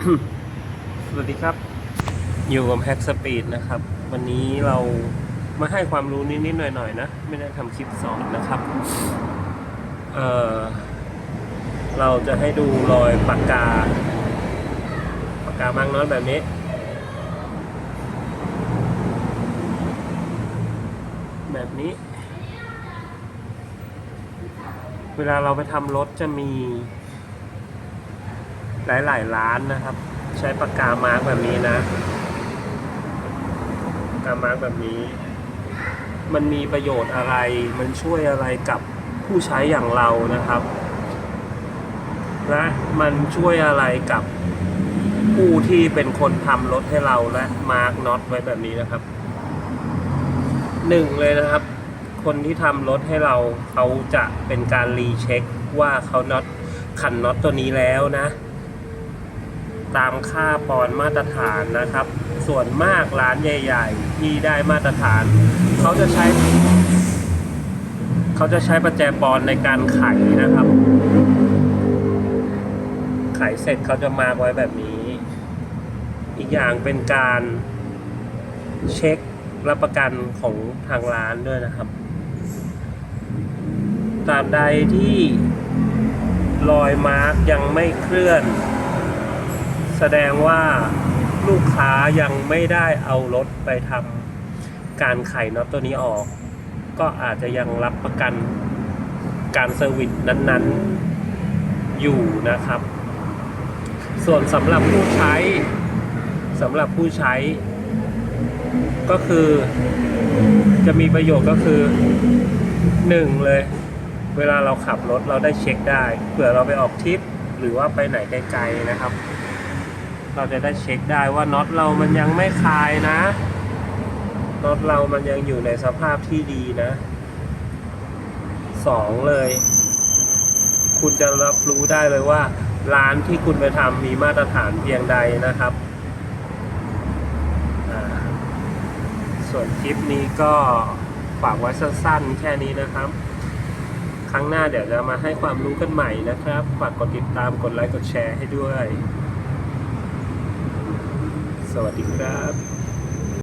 สวัสดีครับ อยู่กับแฮกสปีดนะครับ วันนี้เรามาให้ความรู้นิดๆหน่อยๆนะ ไม่ได้ทำคลิปสอนนะครับเออเราจะให้ดูรอยปากกา ปากกามากน้อยแบบนี้ แบบนี้ เวลาเราไปทำรถจะมี หลายๆร้านนะครับ ใช้ปากกามาร์กแบบนี้นะปากกามาร์กแบบนี้ มันมีประโยชน์อะไร มันช่วยอะไรกับผู้ใช้อย่างเรานะครับและมันช่วยอะไรกับผู้ที่เป็นคนทำรถให้เราและมาร์กน็อตไว้แบบนี้นะครับหนึ่งเลยนะครับ คนที่ทำรถให้เราเขาจะเป็นการรีเช็คว่าเขาน็อตขันน็อตตัวนี้แล้วนะ ตามค่าปอนมาตรฐานนะครับ ส่วนมากร้านใหญ่ ๆ ที่ได้มาตรฐาน เขาจะใช้เขาจะใช้ประแจปอนในการไขนะครับ ไขเสร็จเขาจะมาไว้แบบนี้ อีกอย่างเป็นการเช็ครับประกันของทางร้านด้วยนะครับตราบใดที่รอยมาร์กยังไม่เคลื่อน แสดงว่าลูกค้ายังไม่ได้เอารถไปทำการไขน็อตตัวนี้ออก ก็อาจจะยังรับประกันการเซอร์วิสนั้นๆอยู่นะครับ ส่วนสำหรับผู้ใช้สำหรับผู้ใช้ ก็คือจะมีประโยชน์ก็คือหนึ่งเลย เวลาเราขับรถเราได้เช็คได้เผื่อเราไปออกทริปหรือว่าไปไหนไกลๆนะครับ เราจะได้เช็คได้ว่าน็อตเรามันยังไม่คลายนะน็อตเรามันยังอยู่ในสภาพที่ดีนะสองเลย คุณจะรับรู้ได้เลยว่า ร้านที่คุณไปทำมีมาตรฐานเพียงใดนะครับส่วนคลิปนี้ก็ฝากไว้สั้นๆ แค่นี้นะครับ ครั้งหน้าเดี๋ยวจะมาให้ความรู้กันใหม่นะครับ ฝากกดติดตามกดไลค์กดแชร์ให้ด้วย สวัสดีครับ